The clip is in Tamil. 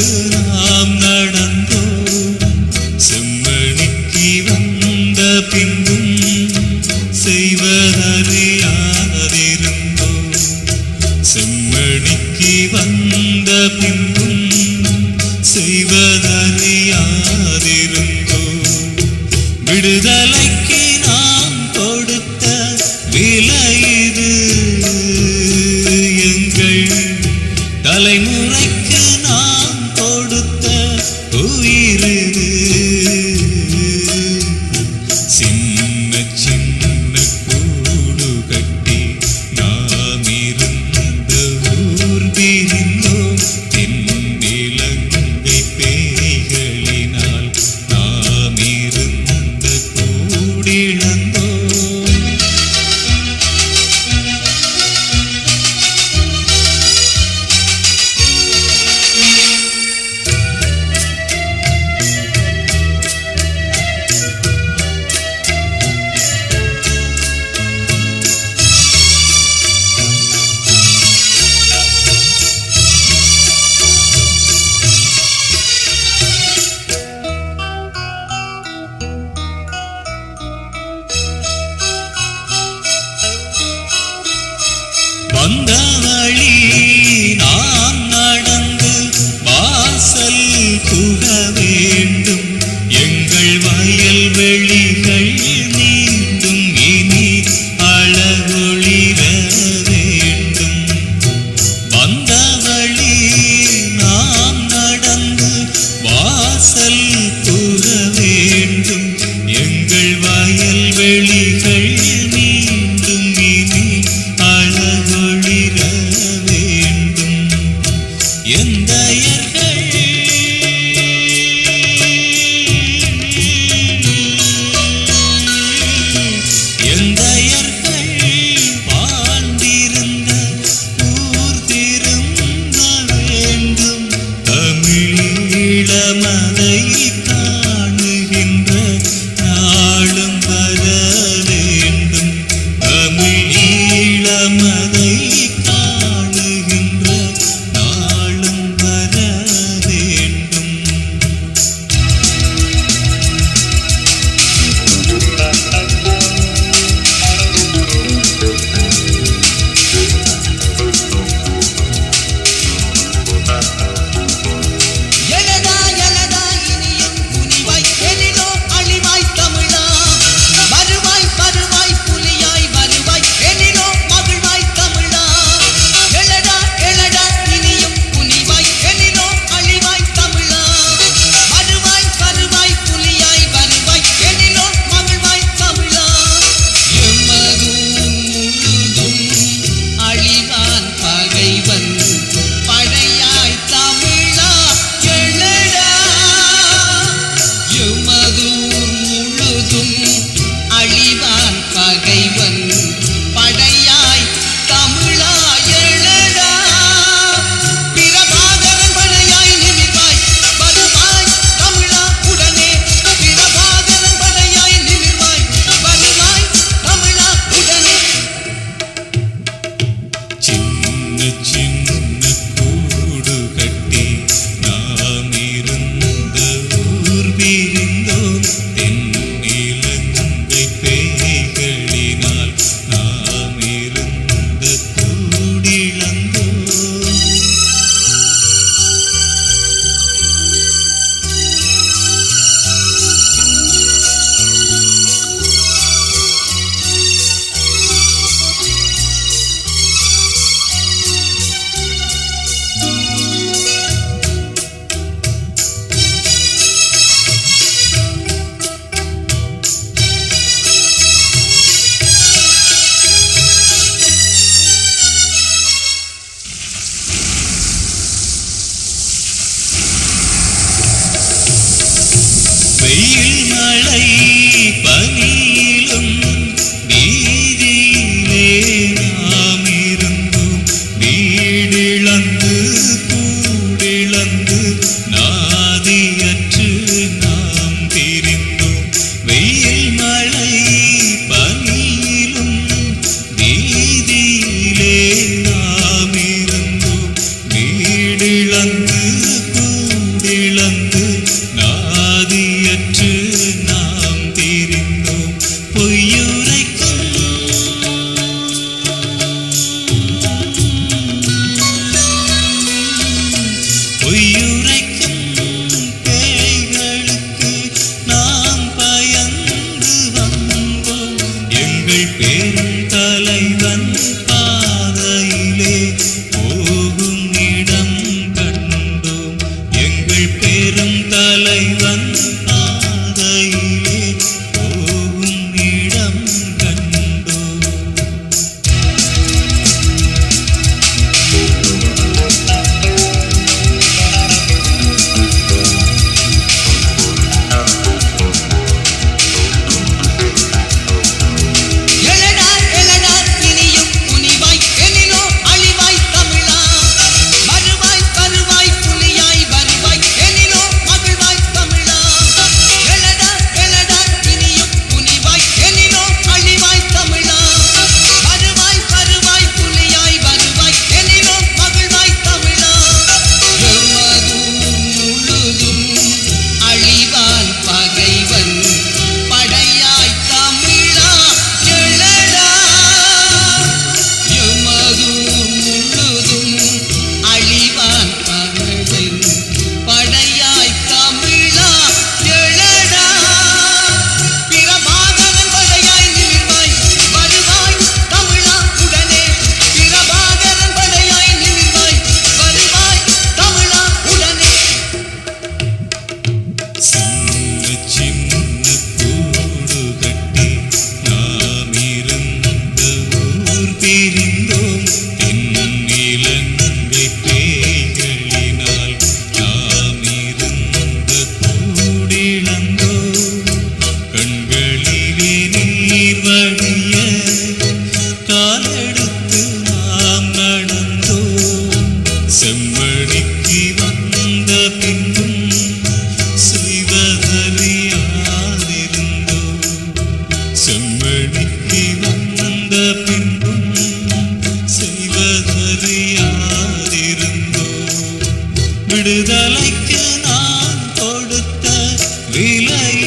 நாம் நடந்தோ செம்மணிக்கு வந்த பின்பும் செய்வதறியாதிருந்தோ செம்மணிக்கு வந்த பின்பும் செய்வதறியாதிருந்தோ விடுதலை வெயில் மழை. பெரும் 你来。